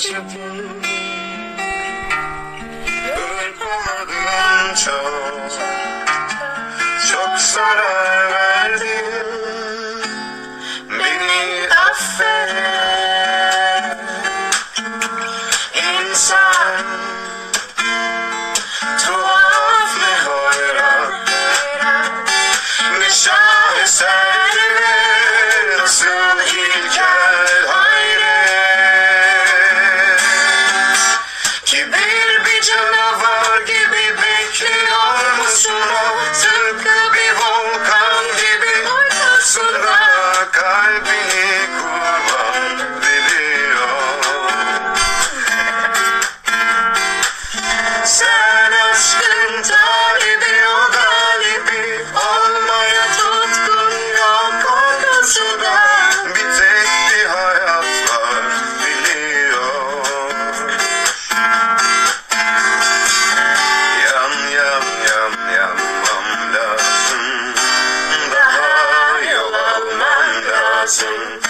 acıdım Hırpaladım çok Çok zarar verdim Beni affet. İnsan Tuhaf ve hoyrat Ne şaheser bir canavar gibi bekliyor musun dancing.